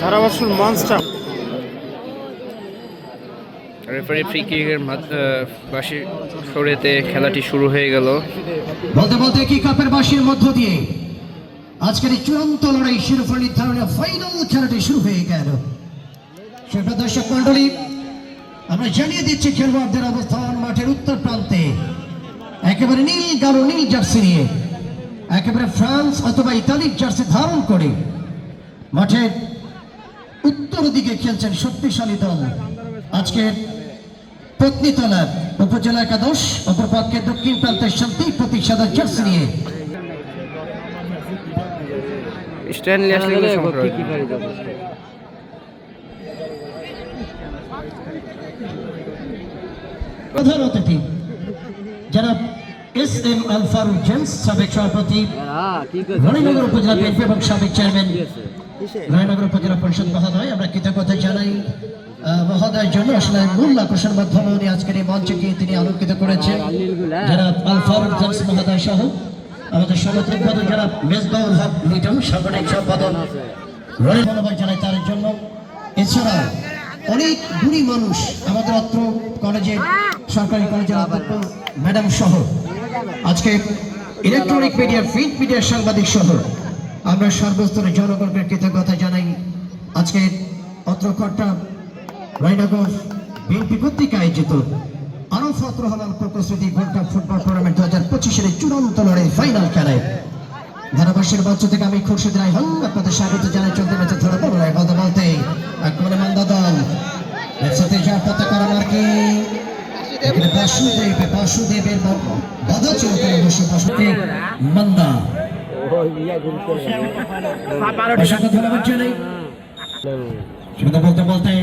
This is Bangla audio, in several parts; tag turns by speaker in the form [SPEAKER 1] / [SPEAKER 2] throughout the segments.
[SPEAKER 1] ধারাভাষ্য মঞ্চটা।
[SPEAKER 2] রেফারি ফ্রি কিকের বাসি সরেতে খেলাটি শুরু হয়ে গেল।
[SPEAKER 3] বলতে বলতে কি কাপের বাসির মধ্য দিয়ে আজকের এই চূড়ান্ত লড়াই শিরোপা নির্ধারণের ফাইনাল খেলাটি শুরু হয়ে গেল। সেটা দর্শক মন্ডলী আমরা জানিয়ে দিচ্ছি খেলোয়াড়দের অবস্থান মাঠের উত্তর প্রান্তে। একেবারে নীল গাঢ় নীল জার্সি নিয়ে। একেবারে ফ্রান্স অথবা ইতালির জার্সি ধারণ করে মাঠের উত্তর দিকে খেলছেন শক্তিশালী দল আজকের পত্নীতলার উপজেলা একাদশ অপরপক্ষে দক্ষিণ প্রান্তের শান্তি প্রতীক সাদা জার্সি নিয়ে
[SPEAKER 2] স্ট্যান্ডলি আসলে।
[SPEAKER 3] প্রধান অতিথি যারা S M Al Faruk James, সাবেক সভাপতি। রানীনগর উপজেলা বিএনপি এবং সাবেক চেয়ারম্যান। রানীনগর উপজেলা পরিষদ মহোদয়, আমরা কৃতজ্ঞতা জানাই। মহোদয়ের জন্য আসলে মূল আকর্ষণ মাধ্যমে উনি আজকের এই মঞ্চে গিয়ে তিনি আলোকিত করেছেন। যারা আল ফারুক জেমস মহোদয় সহ আমাদের সমর্থক পদক যারা মেজবাউল হক লিটন, সাংগঠনিক সম্পাদক। ধন্যবাদ জানাই তার জন্য। এছাড়া অনেক গুণী মানুষ আমাদের অত্র কলেজের সরকারি কলেজের অধ্যক্ষ ম্যাডাম সহ। আজকে ইলেকট্রনিক মিডিয়া প্রিন্ট মিডিয়ার সাংবাদিক সহ আমরা সর্বস্তরের জনগণকে কৃতজ্ঞতা জানাই। আজকে অত্র কট্টা রায়নগর বিএনপি কর্তৃক আয়োজিত আরফত রহমান প্রকৃতি গোল্ড কাপ ফুটবল টুর্নামেন্ট দু হাজার পঁচিশের চূড়ান্ত লড়াই ফাইনাল খেলায়। ধারাভাষ্যের মঞ্চ থেকে আমি খুরশিদ রায় হল আপনাদের স্বাগত জানাই। চলতে ম্যাচে ধরে রায় কথা বলতে আক্রমণে মান্দা দল একসাথে যা পতা করা মার্কে। এখানে বাসুদেব বাসুদেবের বাধা ছিল তাই অবশ্য বাসুদেব মান্দা অসংখ্য ধন্যবাদ জানাই শুধু বলতে বলতে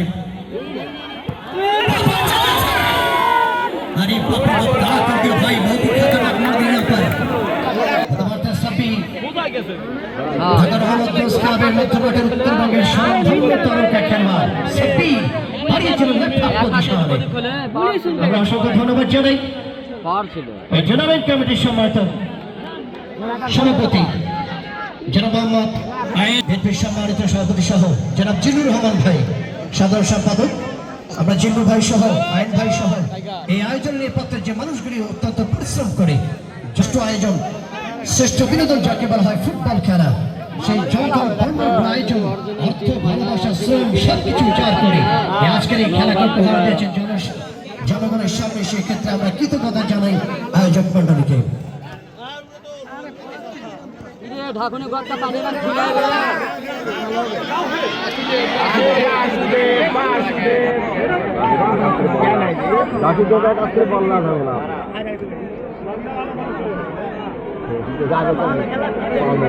[SPEAKER 3] अरे बाप रे बाप क्या कर दिया भाई बहुत ही खतरनाक मार दिया यहाँ पर ধন্যবাদ সবই ঢাকার হলুদ জোস ক্লাবের মধ্যমাঠের উত্তরবঙ্গের স্বনামধন্য তারকা খেলোয়াড় সবই আমরা অসংখ্য ধন্যবাদ জানাই। টুর্নামেন্ট কমিটির সম্মানিত সভাপতি জনাব মোহাম্মদ আইন সম্মানিত সভাপতি সহ জনাব জিল্লুর রহমান ভাই সাধারণ সম্পাদক আমরা জিল্লু ভাই সহ আইন ভাই সহ এই আয়োজনের নেপথ্যের যে মানুষগুলি অত্যন্ত পরিশ্রম করে জ্যেষ্ঠ আয়োজন শ্রেষ্ঠ বিনোদন যাকে বলা হয় ফুটবল খেলা সেই বর্ণাঢ্য আয়োজন, অর্থ, ভালোবাসা, শ্রম, সবকিছু বিচার করে আজকের এই খেলাকে উপহার দিয়েছেন জন- জনগণের সামনে সেক্ষেত্রে আমরা কৃতজ্ঞতা জানাই আয়োজক মন্ডলীকে
[SPEAKER 4] ঢাকুনি ঘরটা পানি রাখ খুলে আল্লাহ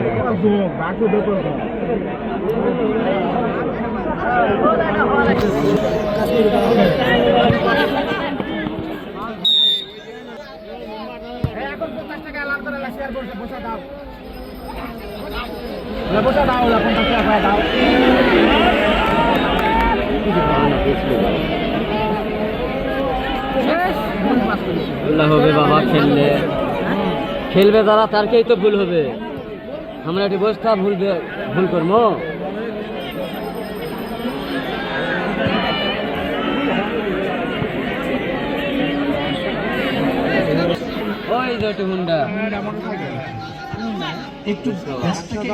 [SPEAKER 4] খেলবে তারা তারকেই তো ভুল হবে। আমরা এটি বসতা ভুলবে ভুল করব। ওই যে একটু হুন্ডা।
[SPEAKER 3] একটু গ্যাসটাকে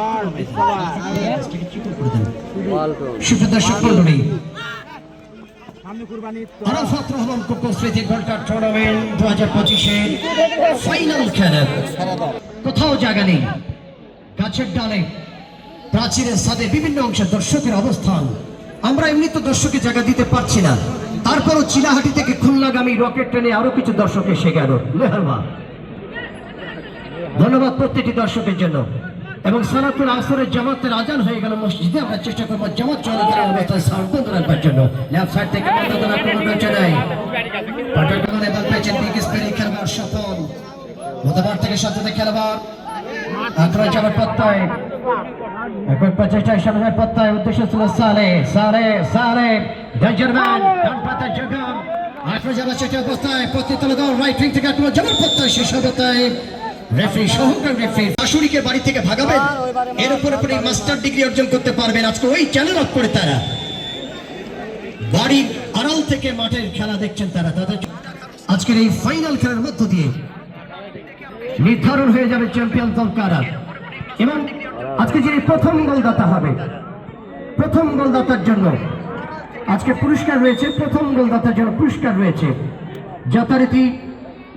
[SPEAKER 3] কোথাও জায়গা নেই। গাছের ডালে প্রাচীরের সাথে বিভিন্ন অংশের দর্শকের অবস্থান। আমরা এমনি তো দর্শকের জায়গা দিতে পারছি না। তারপরও চিলাহাটি থেকে খুলনাগামী রকেট ট্রেনে আরও কিছু দর্শক এসে গেল। ধন্যবাদ প্রত্যেকটি দর্শকের জন্য। এবং সালাতুল আসরের জামাতের আজান হয়ে গেল মসজিদে, আমরা চেষ্টা করব জামাত চলে করার অবস্থায় বন্ধ রাখবার জন্য। লেফট সাইড থেকে মন্দাদল আক্রমণ রয়েছে নাই। পটকালে বল পেয়েছেন বিগ স্পেরি খেলবার সফল মধ্যবার থেকে সাথে খেলবার আক্রমণ যাবার প্রত্যয়। একবার প্রচেষ্টায় সামনের প্রত্যয়। উদ্দেশ্য ছিল সালে সালে সালে। ডেঞ্জারম্যান ডান পাতার জগম আক্রমণ যাবার চেষ্টা অবস্থায় প্রতিতলা দল রাইট উইং থেকে আক্রমণ যাবার প্রত্যয় শেষ অবস্থায়। রেফারি সহকার রেফারি শাশুড়িকে বাড়ি থেকে ভাগাবেন? এর উপরে পরে মাস্টার ডিগ্রি অর্জন করতে পারবেন। আজকে ওই চ্যানেল করে তারা। বাড়ির আড়াল থেকে মাঠের খেলা দেখছেন তারা। তাদের আজকের এই ফাইনাল খেলার মধ্য দিয়ে নির্ধারণ হয়ে যাবে চ্যাম্পিয়ন দল কারা। এবং আজকে যিনি প্রথম গোলদাতা হবে প্রথম গোলদাতার জন্য আজকে পুরস্কার রয়েছে প্রথম গোলদাতার জন্য পুরস্কার রয়েছে। যথারীতি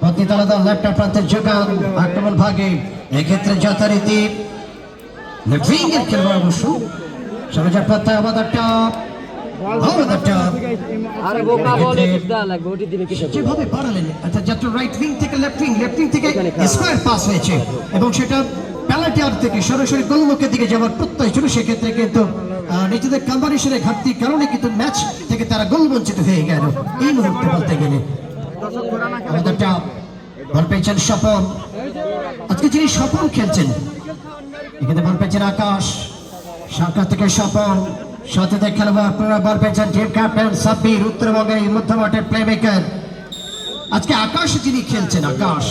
[SPEAKER 3] প্রতিদল লেফট প্রান্তের যোগান আক্রমণ ভাগে। এক্ষেত্রে যথারীতি লেফটিং এর অবশ্য। সমাজের প্রত্যয় আমাদের টপ আমাদের টপ।
[SPEAKER 4] আরে
[SPEAKER 3] যেভাবে বাড়ালেন অর্থাৎ যাত্রা রাইট উইং থেকে লেফট উইং লেফট উইং থেকে স্কোয়ার পাস হয়েছে। এবং সেটা প্যালাটিয়ার থেকে সরাসরি গোলমুখের দিকে যাওয়ার প্রত্যয় ছিল। সেক্ষেত্রে কিন্তু নিজেদের কম্বারিশনের ঘাটতির কারণে কিন্তু ম্যাচ থেকে তারা গোল বঞ্চিত হয়ে গেল। এই মুহূর্তে বলতে গেলে পেয়েছেন স্বপন। আজকে যিনি স্বপন খেলছেন এখানে বল পেয়েছেন আকাশ। সরকার থেকে স্বপন সাথে খেলোয়াড় পুনরায় বল পেয়েছেন টিম ক্যাপ্টেন সাব্বির উত্তরবঙ্গের মধ্যমাঠের প্লেমেকার আজকে আকাশ যিনি খেলছেন আকাশ।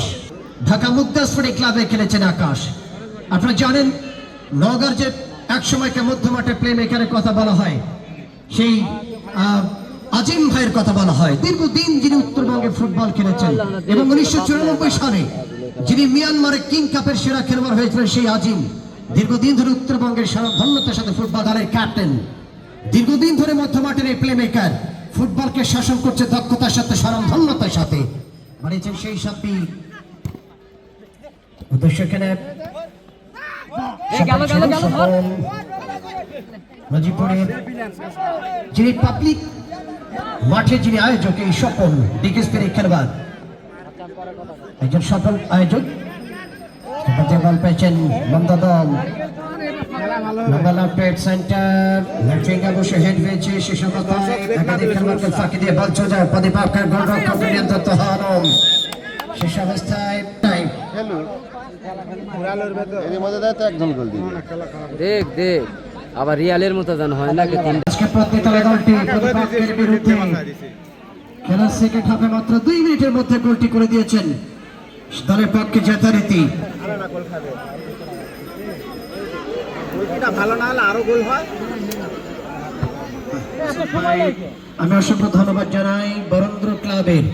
[SPEAKER 3] ঢাকা মুক্তাসপুরি ক্লাবে খেলেছেন আকাশ। আপনারা জানেন নগর যে এক সময়কে মধ্যমাঠে প্লে মেকারের কথা বলা হয় সেই আহ, আজিম ভাইয়ের কথা বলা হয়। দীর্ঘদিন যিনি উত্তরবঙ্গে ফুটবল খেলেছেন এবং উনিশশো চুরানব্বই সালে যিনি মিয়ানমারে কিং কাপের সেরা খেলোয়াড় হয়েছিলেন সেই আজিম দীর্ঘদিন ধরে উত্তরবঙ্গের ধন্যতার সাথে ফুটবল দলের ক্যাপ্টেন দীর্ঘদিন ধরে মধ্যমাঠের এই প্লে মেকার ফুটবলকে শাসন করছে দক্ষতার সাথে স্বরণধন্যতার সাথে। বানিয়েছেন সেই সাথী। উদ্দেশ্য এখানে
[SPEAKER 4] এই
[SPEAKER 3] যিনি পাবলিক মাঠে যিনি আয়োজক এই স্বপন ডিকেসপির খেলোয়াড় একজন সফল আয়োজক। বল পেয়েছেন মন্দা দল পেট সেন্টার লেফটিং বসে হেড হয়েছে সে সময় একাধিক খেলোয়াড়কে ফাঁকি দিয়ে বল চলে যায় গোলরক্ষক নিয়ন্ত্রিত হন শেষ অবস্থায় টাইম
[SPEAKER 4] দেখ দেখ আবার রিয়ালের মতো যেন হয় না তিন
[SPEAKER 3] দলটি প্রতিপক্ষের বিরুদ্ধে খেলার সেকেন্ড হাফে মাত্র দুই মিনিটের মধ্যে গোলটি করে দিয়েছেন দলের পক্ষে যথারীতি।
[SPEAKER 1] ভালো না হলে আরও গোল হয়।
[SPEAKER 3] আমি অসংখ্য ধন্যবাদ জানাই বরেন্দ্র ক্লাবের।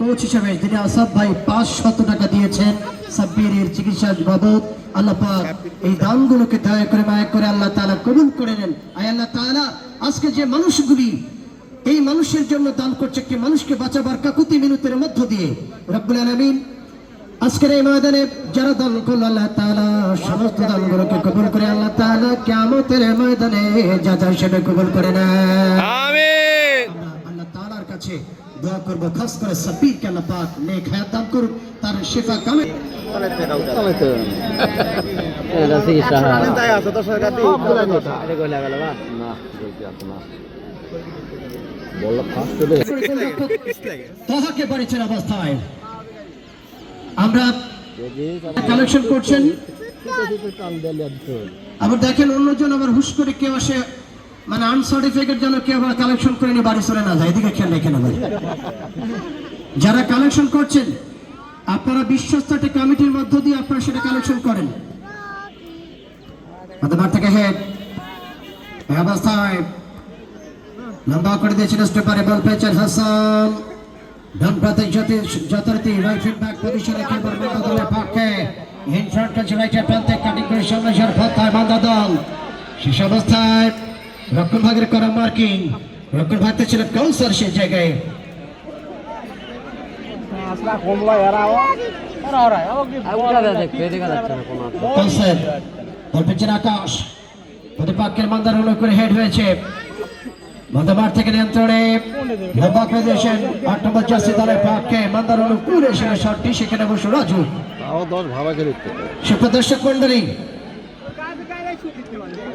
[SPEAKER 3] কোচ হিসেবে যিনি আসাদ ভাই পাঁচ শত টাকা দিয়েছেন সাব্বিরের চিকিৎসা বাবদ আল্লাহ পাক এই দানগুলোকে দয়া করে মায়া করে আল্লাহ তাআলা কবুল করে নেন। আয় আল্লাহ তাআলা। আজকে যে মানুষগুলি এই মানুষের জন্য দান করছে একটি মানুষকে বাঁচাবার কাকুতি মিনতের মধ্য দিয়ে রব্বুল আলামিন আজকের এই ময়দানে যারা দান করল আল্লাহ তাআলা সমস্ত দানগুলোকে কবুল করে আল্লাহ তাআলা কিয়ামতের ময়দানে যা যা হিসেবে কবুল করে
[SPEAKER 2] আমিন।
[SPEAKER 3] আল্লাহ তাআলার কাছে দোয়া করব খাস করে সাব্বিরকে আল্লাহ পাক নেক হায়াত দান করুন তার শিফা কামে আবার দেখেন অন্যজন আবার হুশ করে কেউ আসে মানে আনসার্টিফিকেট যেন কেউ আবার কালেকশন করে নিয়ে বাড়ি চলে না যায়। এদিকে খেয়াল রেখে নেবেন যারা কালেকশন করছেন, আপনারা বিশ্বস্ত একটা কমিটির মধ্য দিয়ে আপনারা সেটা কালেকশন করেন। মাথাবার থেকে হেড এই অবস্থায় লম্বা করে দিয়েছেন স্টেপারে বল পেয়েছেন হাসান ডান প্রান্তে যথারীতি রাইট ফিট ব্যাক পজিশনে কেবল মান্দা দলের পক্ষে ইন ফ্রন্ট কাছে রাইট প্রান্তে কাটিং করে সামনে যার ফতায় মান্দা দল শেষ অবস্থায় রক্ষণ ভাগের করা মার্কিং রক্ষণ ভাগতে ছিল কাউন্সার সে জায়গায়
[SPEAKER 4] আর উঠাবে দেখবে দেখা যাচ্ছে না কোনো
[SPEAKER 3] কাউন্সার আকাশ। প্রতিপক্ষের মন্দার করে হেড হয়েছে। থেকে নিয়ন্ত্রণে লম্বা করে দিয়েছেন আট নম্বর জার্সি দলের পক্ষে মন্দার এসে শটটি। সেখানে বসে রাজু। মন্ডলী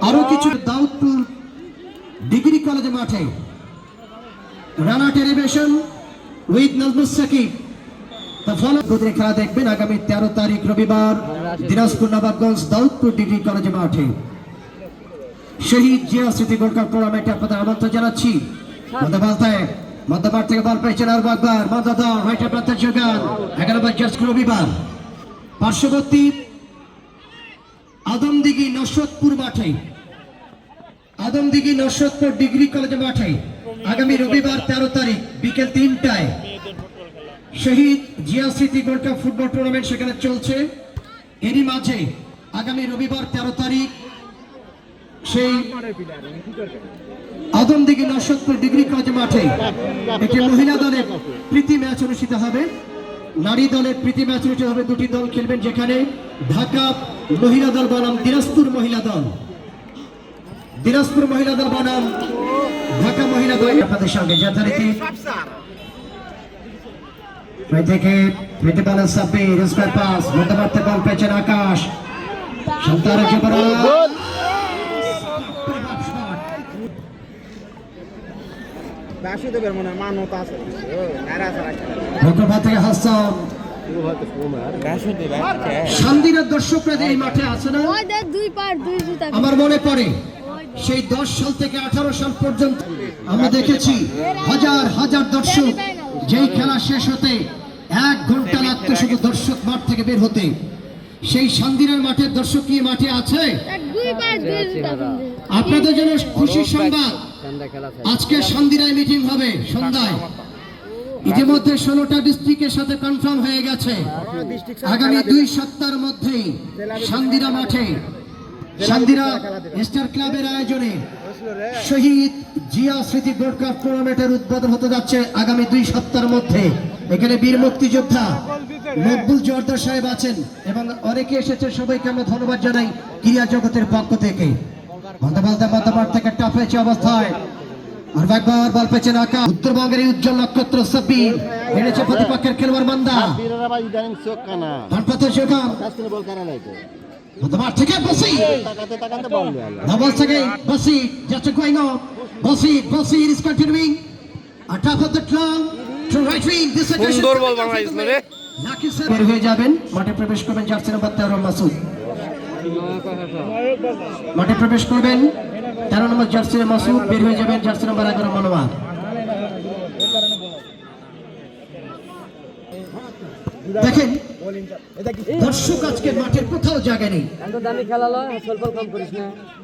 [SPEAKER 3] আরও কিছু দাউদপুর ডিগ্রি কলেজ মাঠে রানা টেলিভিশন উইথ নাজমুস সাকিব। খেলা দেখবেন আগামী তেরো তারিখ রবিবার। দিনাজপুর নবাবগঞ্জ দাউদপুর ডিগ্রি কলেজ মাঠে। শহীদ জিয়া স্মৃতি গোল্ড কাপ টুর্নামেন্টে আপনাদের আমন্ত্রণ জানাচ্ছি। মধ্যবার থেকে বল পেয়েছেন আর একবার মধ্যদা রাইটে প্রান্তের যোগান। এগারো বার রবিবার পার্শ্ববর্তী আদমদিঘি নসরতপুর মাঠে। আদমদিঘি নসরতপুর ডিগ্রি কলেজ মাঠে। আগামী রবিবার তেরো তারিখ বিকেল তিনটায় শহীদ জিয়া স্মৃতি গোল্ড কাপ ফুটবল টুর্নামেন্ট সেখানে চলছে। এরই মাঝে আগামী রবিবার তেরো তারিখ সেই আদমদিঘি নসরতপুর ডিগ্রি কলেজ মাঠে একটি মহিলা দলের প্রীতি ম্যাচ অনুষ্ঠিত হবে। নারী দলের প্রীতি ম্যাচ অনুষ্ঠিত হবে, দুটি দল খেলবেন যেখানে ঢাকা মহিলা দল বনাম দিনাজপুর মহিলা দল। দিনাজপুর মহিলা দল বনাম ঢাকা মহিলা দল। আপনাদের সঙ্গে যথারীতি থেকে প্রীতি বলেন সাব্বির স্কোয়ার পাস মধ্যবর্তী বল পেয়েছেন আকাশ। সন্তানের যুবরাজ লোকসভা থেকে হাসান। শান্তির দর্শকরা যে এই মাঠে আছে না
[SPEAKER 5] ওই দুই পার দুই জুতা।
[SPEAKER 3] আমার মনে পড়ে সেই দশ সাল থেকে আঠারো সাল পর্যন্ত আমরা দেখেছি হাজার হাজার দর্শক যেই খেলা শেষ হতে এক ঘণ্টা লাগতো শুধু দর্শক মাঠ থেকে বের হতে। সেই শান্তিরের মাঠের দর্শক কি মাঠে আছে?
[SPEAKER 5] জুতা
[SPEAKER 3] আপনাদের জন্য খুশি সংবাদ। আজকে সন্ধিরায় মিটিং হবে সন্ধ্যায়। ইতিমধ্যে ষোলোটা ডিস্ট্রিক্টের সাথে কনফার্ম হয়ে গেছে। আগামী দুই সপ্তাহের মধ্যেই সন্ধিরা মাঠে। সন্ধিরা স্টার ক্লাবের আয়োজনে শহীদ জিয়া স্মৃতি গোল্ড কাপ টুর্নামেন্টের উদ্বোধন হতে যাচ্ছে আগামী দুই সপ্তাহের মধ্যে। এখানে বীর মুক্তিযোদ্ধা মকবুল জোয়ারদার সাহেব আছেন এবং অনেকে এসেছে সবাইকে আমরা ধন্যবাদ জানাই ক্রীড়া জগতের পক্ষ থেকে। টাফ হয়েছে অবস্থায়। আর একবার বল পেয়েছেন আকা। উত্তরবঙ্গের উজ্জ্বল নক্ষত্র সাব্বির প্রতিপক্ষের খেলোয়াড় মান্দা।
[SPEAKER 6] থেকে
[SPEAKER 3] থেকে বসি.
[SPEAKER 2] সুন্দর বল বাংলাদেশ
[SPEAKER 3] বের হয়ে যাবেন মাঠে প্রবেশ করবেন জার্সি নাম্বার তেরো মাসুদ মাঠে প্রবেশ করবেন তেরো নম্বর জার্সি মাসুদ বের হয়ে যাবেন জার্সি নাম্বার এগারো মনোয়ার দেখেন দর্শক আজকে মাঠের কোথাও জায়গা নেই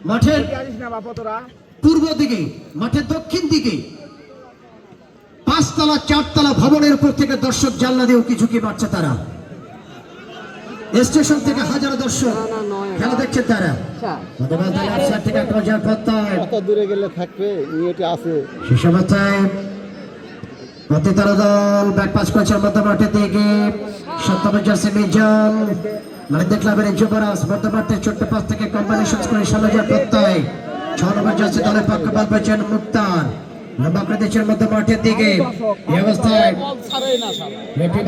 [SPEAKER 3] মাঠের পূর্ব দিকে মাঠের দক্ষিণ দিকে পাঁচতলা চারতলা ভবনের উপর থেকে দর্শক জানলা দিয়ে উকি ঝুঁকি মারছে তারা? স্টেশন থেকে হাজারো দর্শক। খেলা দেখছেন তারা। গতকাল থেকে আট হাজার
[SPEAKER 6] দূরে গেলে থাকবে আছে।
[SPEAKER 3] শেষ অবস্থায় প্রতি তারা দল ব্যাক পাস করেছে মধ্যমাঠের দিকে। সপ্তম জার্সি মিজান নারীদের ক্লাবের যুবরাজ মধ্যমাঠে ছোট্ট পাস থেকে কম্বিনেশন করে প্রত্যয়। ছ নম্বর জার্সি দলের পক্ষে বল পেয়েছেন মুক্তার। লম্বা করে দিচ্ছেন মধ্যমাঠের দিকে। এই অবস্থায় রেফরি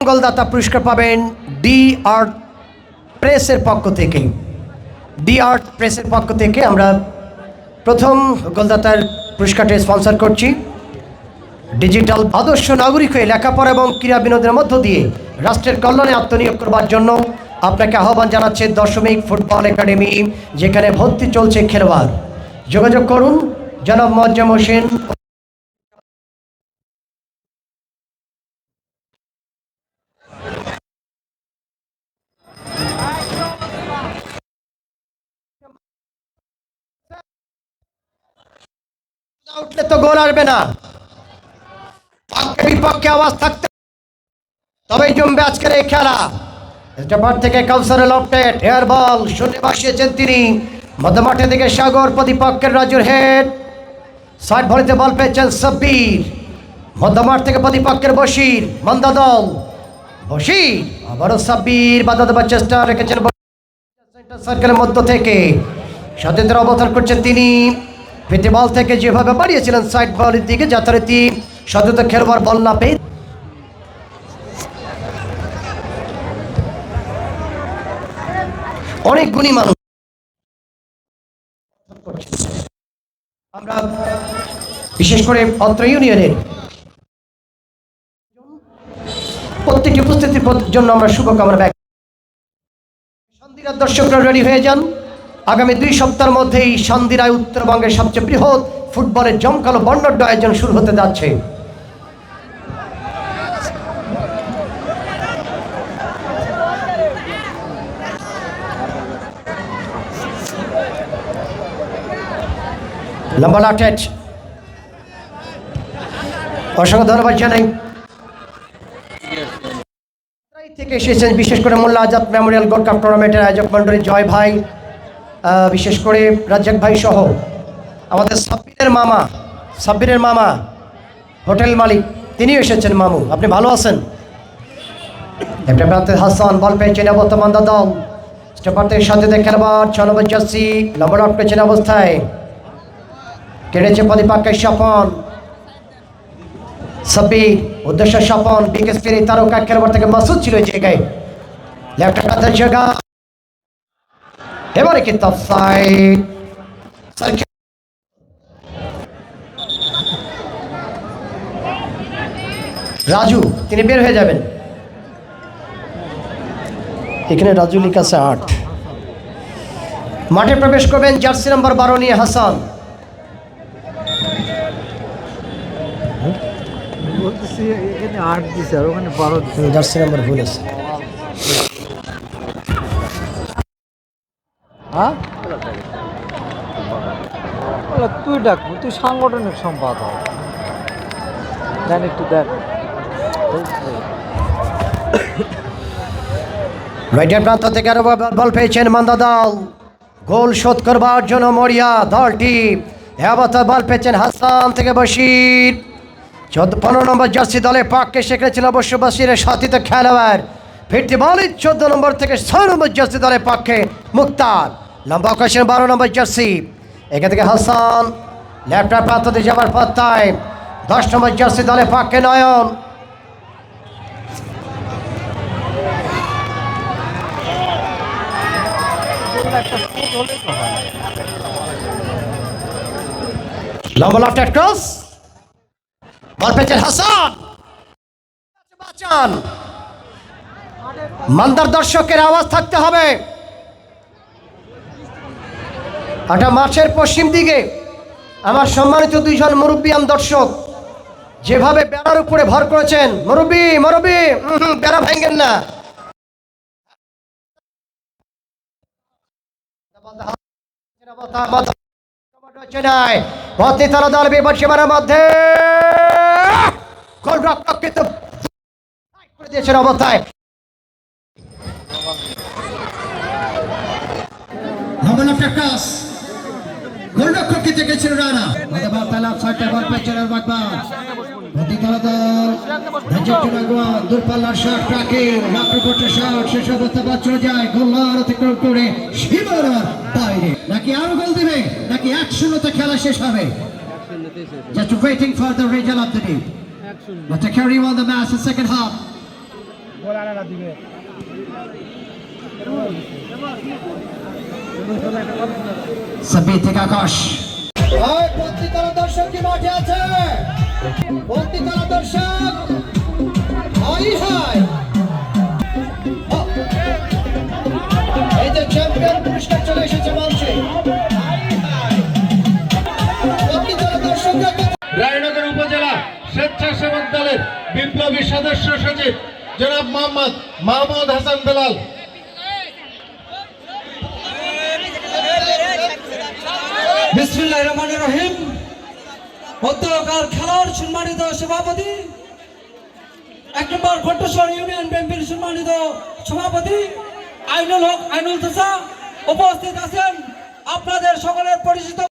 [SPEAKER 7] গোলদাতা পুরস্কার পাবেন ডি আর্ট প্রেসের পক্ষ থেকে। ডি আর্ট প্রেসের পক্ষ থেকে আমরা প্রথম গোলদাতার পুরস্কারটি স্পন্সর করছি। ডিজিটাল আদর্শ নাগরিক হয়ে লেখাপড়া এবং ক্রীড়া বিনোদনের মধ্য দিয়ে রাষ্ট্রের কল্যাণে আত্মনিয়োগ করবার জন্য আপনাকে আহ্বান জানাচ্ছে দশমিক ফুটবল একাডেমি, যেখানে ভর্তি চলছে খেলোয়াড়। যোগাযোগ করুন, জনাব মজ্জাম হোসেন।
[SPEAKER 3] উঠলে তো গোল আসবে না। পক্ষে বিপক্ষে আওয়াজ থাকতে তবেই জমবে আজকের এই খেলা। স্টেপার থেকে কাউসারে লফটেড এয়ার বল, শূন্য বসিয়েছেন তিনি মধ্যমাঠে থেকে সাগর প্রতিপক্ষের রাজুর হেড সাইড ভলিতে বল পেয়েছেন সাব্বির। মধ্যমাঠ থেকে প্রতিপক্ষের বশির, মন্দা দল। বশির, আবারও সাব্বির বাধা দেবার চেষ্টা রেখেছেন সার্কেলের মধ্য থেকে। সতেন্দ্র অবতার করছেন তিনি। পেতে বল থেকে যেভাবে বাড়িয়েছিলেন সাইড বলের দিকে যথারীতি সতেন্দ্র খেলবার বল না পেয়ে অনেক গুণী মানুষ। আমরা বিশেষ করে অত্র ইউনিয়নের প্রত্যেকটি উপস্থিতির জন্য আমরা শুভকামনা ব্যক্ত সন্ধিরার দর্শকরা রেডি হয়ে যান। আগামী দুই সপ্তাহের মধ্যেই সন্ধিরায় উত্তরবঙ্গের সবচেয়ে বৃহৎ ফুটবলের জমকালো বর্ণাঢ্য আয়োজন শুরু হতে যাচ্ছে। অসংখ্য ধন্যবাদ জানাই। থেকে এসেছেন বিশেষ করে Molla Azad memorial gold cup টুর্নামেন্টের আয়োজক মন্ডলী জয় ভাই। বিশেষ করে রাজ্জাক ভাই সহ আমাদের সাব্বিরের মামা সাব্বিরের মামা, হোটেল মালিক, তিনিও এসেছেন মামু। আপনি ভালো আছেন? হাসান বল পেয়েছেন বর্তমান দল স্টেপার থেকে সাথে খেলবার ছ নম্বর জার্সি লম্বা আউট পেয়েছেন অবস্থায়। কেড়েছে প্রতিপক্ষের স্বপন। সাব্বির, উদ্দেশ্য স্বপন, বিকেশ তারকা খেলবার থেকে মাসুদ ছিল জায়গায়। কাঁথার জায়গা। এবারে কিন্তু অফসাইড রাজু তিনি বের হয়ে যাবেন। এখানে রাজু লিখা আছে আট। মাঠে প্রবেশ করবেন জার্সি নম্বর বারো নিয়ে হাসান। জার্সি নম্বর ভুল আছে।
[SPEAKER 1] হ্যাঁ? তুই ডাক, তুই সাংগঠনিক সম্পাদক। দেন একটু
[SPEAKER 3] প্রান্ত থেকে আরও বল- পেয়েছেন মান্দা দল। গোল শোধ করবার জন্য মরিয়া দলটি। হেবতার বল পেয়েছেন হাসান থেকে বশির। চোদ্দ, পনেরো নম্বর জার্সি দলের পাককে সেখানে অবশ্য বশিরের সাথিত খেলোয়াড়। ফিরতি বলই চোদ্দ নম্বর থেকে ছয় নম্বর জার্সি দলের পক্ষে মুক্তার। লম্বা আকাশের বারো নম্বর জার্সি এখান থেকে হাসান ল্যাপটপ প্রান্ত দিয়ে যাবার পত্তায় দশ নম্বর জার্সি দলে পক্ষে নয়ন। লম্বা লফটেড ক্রস বল পেয়েছেন হাসান। মান্দার দর্শকের আওয়াজ থাকতে হবে। একটা মাঠের পশ্চিম দিকে আমার সম্মানিত দুইজন মুরব্বিয়ান দর্শক যেভাবে বেড়ার উপরে ভর করেছেন, মুরব্বি মুরব্বি বেড়া ভাঙেন না। অবস্থায়।
[SPEAKER 8] গোলরক্ষক জিতে গেছিল রানা। অথবা তালা ছয়টা বল পেয়েছিল বাগবান প্রতিতলা দল রাজ্যের জনগণ দূরপাল্লার শট রাখে রাত্রিপটের শট শেষ অবস্থা বাদ চলে যায়। গোল্লার অতিক্রম করে সীমানার বাইরে। নাকি আরও গোল দিবে? নাকি এক শূন্যতে খেলা শেষ হবে? Just waiting for the result of the day. But to carry on the match in second half. Sabbir থেকে আকাশ দর্শক কি মাঠে আছে? দর্শক হাই হাই এই যে চ্যাম্পিয়ন পুরস্কার চলে এসেছে মঞ্চে।
[SPEAKER 9] রায়নগর উপজেলা স্বেচ্ছাসেবক দলের বিপ্লবী সদস্য সচিব জনাব মোহাম্মদ মাহমুদ হাসান বেলাল।
[SPEAKER 8] রহিম মধ্যকার খেলার সম্মানিত সভাপতি, এক নম্বর ঘট্টেশ্বর ইউনিয়ন বিএনপির সম্মানিত সভাপতি আইনুল হক, আইনুল তোষা উপস্থিত আছেন। আপনাদের সকলের পরিচিত